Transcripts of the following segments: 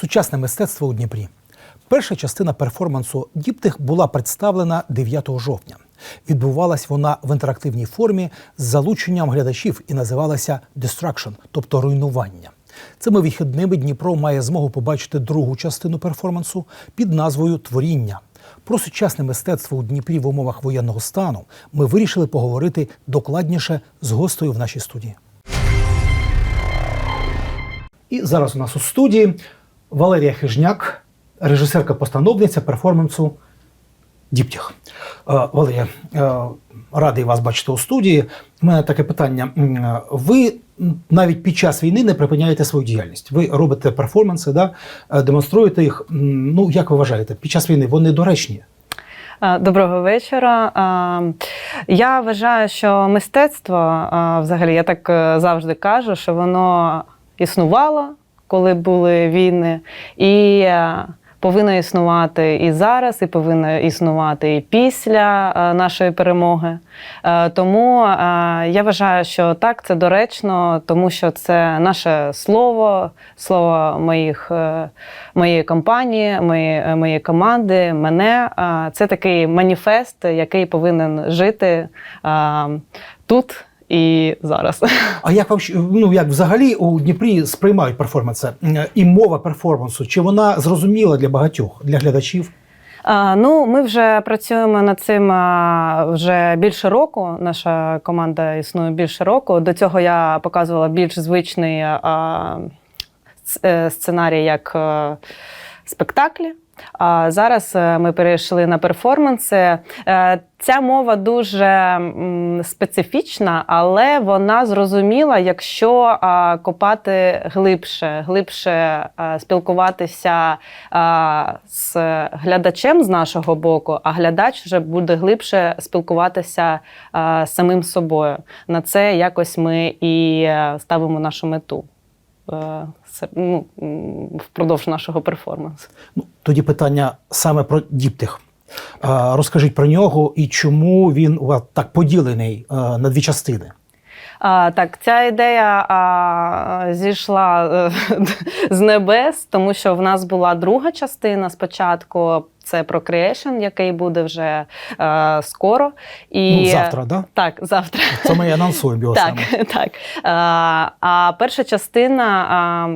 Сучасне мистецтво у Дніпрі. Перша частина перформансу Діптих була представлена 9 жовтня. Відбувалась вона в інтерактивній формі з залученням глядачів і називалася Destruction, тобто руйнування. Цими вихідними Дніпро має змогу побачити другу частину перформансу під назвою Творіння. Про сучасне мистецтво у Дніпрі в умовах воєнного стану ми вирішили поговорити докладніше з гостею в нашій студії. І зараз у нас у студії Валерія Хижняк, режисерка-постановниця перформансу Діптіх. Е, Валерія, е, радий вас бачити у студії. У мене таке питання. Ви навіть під час війни не припиняєте свою діяльність. Ви робите перформанси, да? е, демонструєте їх. Ну, як ви вважаєте, під час війни вони доречні? Доброго вечора. Я вважаю, що мистецтво, взагалі, я так завжди кажу, що воно існувало, коли були війни, і е, повинно існувати і зараз, і повинно існувати і після е, нашої перемоги. Е, Тому я вважаю, що так, це доречно, тому що це наше слово, слово моїх, моєї компанії, моєї, моєї команди, мене. Це такий маніфест, який повинен жити тут і зараз. А як вам ну як взагалі у Дніпрі сприймають перформанси? І мова перформансу? Чи вона зрозуміла для багатьох, для глядачів? Ну, ми вже працюємо над цим вже більше року. Наша команда існує більше року. До цього я показувала більш звичний е, сценарій як е, спектаклі. А зараз е, ми перейшли на перформанси. Е, Ця мова дуже специфічна, але вона зрозуміла, якщо копати глибше, глибше спілкуватися з глядачем з нашого боку, а глядач вже буде глибше спілкуватися з самим собою. На це якось ми і е, ставимо нашу мету ну, впродовж нашого перформансу. Ну, тоді питання саме про діптих. Розкажіть про нього і чому він у вас так поділений на дві частини. А, так, ця ідея а, зійшла е, з небес, тому що в нас була друга частина спочатку. Це Procreation, який буде вже е, скоро. І, Ну, завтра, да? Так, завтра. Це ми і анонсуємо його Так, саме. так. А, а перша частина а,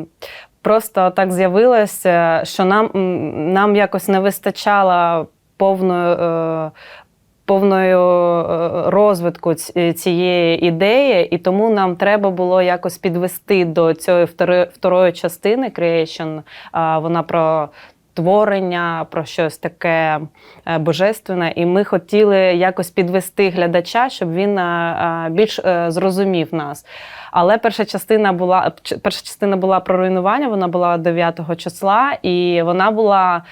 просто так з'явилася, що нам, нам якось не вистачало повної. Е, Повною е, розвитку цієї ідеї, і тому нам треба було якось підвести до цієї второї частини Creation. Вона про творення, про щось таке е, божественне. І ми хотіли якось підвести глядача, щоб він е, е, більш зрозумів нас. Але перша частина була перша частина була про руйнування. Вона була 9 числа, і вона була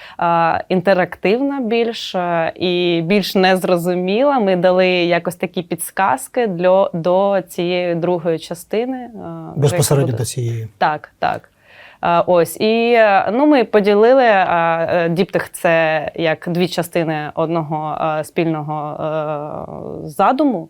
інтерактивна більш і більш незрозуміла. Ми дали якось такі підсказки для до цієї другої частини. Безпосередньо до цієї. так, так. Ось і е, ну, ми поділили е, діптих це як дві частини одного е, спільного задуму.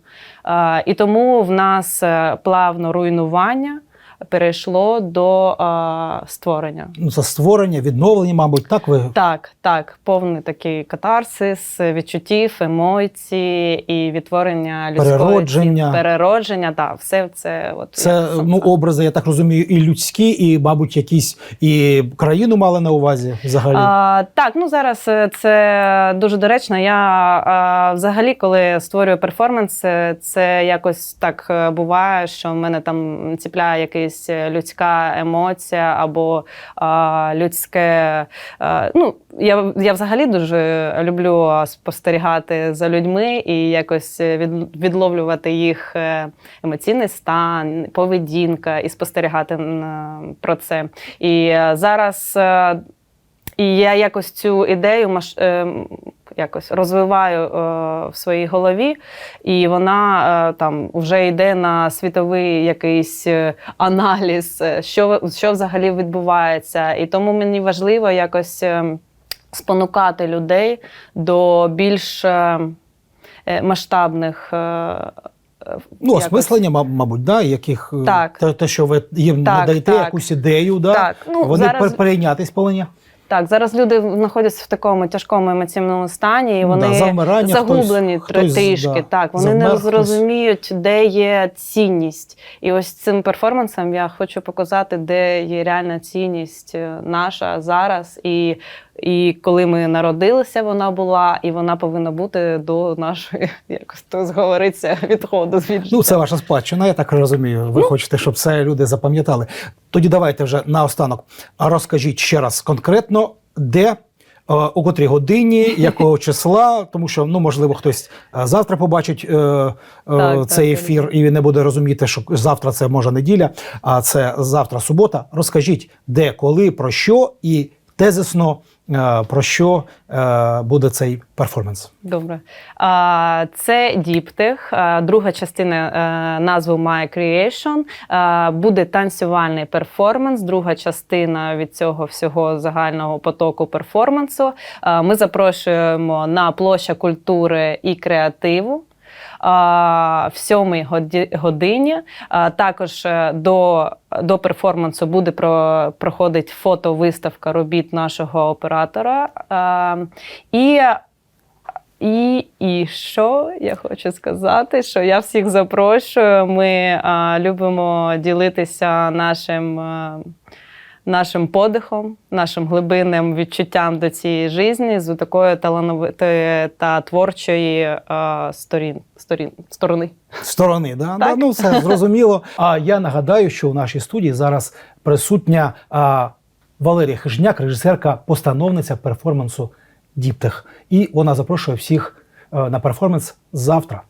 І тому в нас плавно руйнування перейшло до е, створення. Ну, це створення, відновлення, мабуть, так ви. Так, так, повний такий катарсис, відчуттів, емоцій і відтворення людської Переродження. переродження. Так, все це от Це ну, образи, я так розумію, і людські, і, мабуть, якісь і країну мали на увазі взагалі. А, так, ну зараз е, це дуже доречно. Я а, взагалі, коли створюю перформанс, е, це якось так е, буває, що в мене там ціпляє якась людська емоція або а, людське. А, ну, я, я взагалі дуже люблю спостерігати за людьми і якось від, відловлювати їх е, емоційний стан, поведінка і спостерігати про це. І е, зараз. е, і я якось цю ідею маш... якось розвиваю е, в своїй голові, і вона е, там вже йде на світовий якийсь е, аналіз, що, що взагалі відбувається. І тому мені важливо якось спонукати людей до більш масштабних. е, Ну, якось- осмислення, мабуть, да, яких Так. те, те, що ви їм Так, надаєте так. якусь ідею, да? Так, ну, вони зараз- перейнятись повинні. Так, зараз люди знаходяться в такому тяжкому емоційному стані, і вони да, загублені хтось- хтось, трішки. да, так, вони завмер, не хтось- зрозуміють, де є цінність. І ось цим перформансом я хочу показати, де є реальна цінність е, наша зараз. І, і коли ми народилися, вона була, і вона повинна бути до нашої, якось то зговориться, відходу від Ну, це ваша спадщина, я так розумію. Ну. Ви хочете, щоб це люди запам'ятали. Тоді давайте вже наостанок. Розкажіть ще раз конкретно, де. е, У котрій годині, якого числа, тому що ну можливо хтось е, завтра побачить е, е, Так, цей так, ефір і не буде розуміти, що завтра це може неділя, а це завтра субота. Розкажіть, де, коли, про що і тезисно е, про що е, буде цей перформанс. Добре. Це діптих, друга частина е, назви My Creation. Буде танцювальний перформанс, друга частина від цього всього загального потоку перформансу. Ми запрошуємо на площа культури і креативу. В сьомій годині також до, до перформансу буде про, проходить фотовиставка робіт нашого оператора. І і, і що я хочу сказати, що я всіх запрошую. Ми а, любимо ділитися нашим, а, нашим подихом, нашим глибинним відчуттям до цієї житті з такої талановитої та творчої а, сторін, сторін, сторони. сторони. Да? Да, ну, все зрозуміло. А я нагадаю, що у нашій студії зараз присутня а, Валерія Хижняк, режисерка, постановниця перформансу Діптех. І вона запрошує всіх е, на перформанс завтра